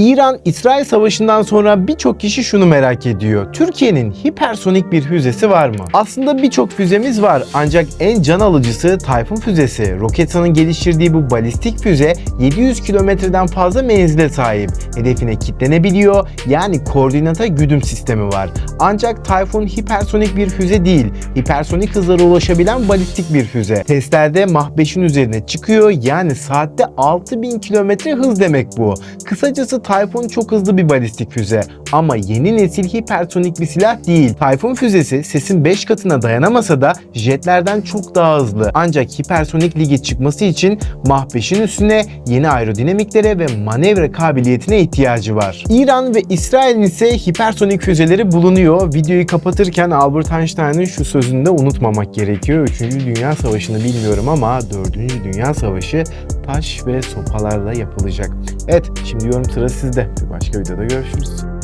İran-İsrail savaşından sonra birçok kişi şunu merak ediyor. Türkiye'nin hipersonik bir füzesi var mı? Aslında birçok füzemiz var ancak en can alıcısı Tayfun füzesi. Roketsan'ın geliştirdiği bu balistik füze 700 kilometreden fazla menzile sahip. Hedefine kitlenebiliyor yani koordinata güdüm sistemi var. Ancak Tayfun hipersonik bir füze değil. Hipersonik hızlara ulaşabilen balistik bir füze. Testlerde Mach 5'in üzerine çıkıyor yani saatte 6000 kilometre hız demek bu. Kısacası Tayfun çok hızlı bir balistik füze ama yeni nesil hipersonik bir silah değil. Tayfun füzesi sesin 5 katına dayanamasa da jetlerden çok daha hızlı. Ancak hipersonik lige çıkması için Mach 5'in üstüne yeni aerodinamiklere ve manevra kabiliyetine ihtiyacı var. İran ve İsrail'in ise hipersonik füzeleri bulunuyor. Videoyu kapatırken Albert Einstein'ın şu sözünü de unutmamak gerekiyor. 3. Dünya Savaşı'nı bilmiyorum ama 4. Dünya Savaşı taş ve sopalarla yapılacak. Evet şimdi yorum sırası sizde. Bir başka videoda görüşürüz.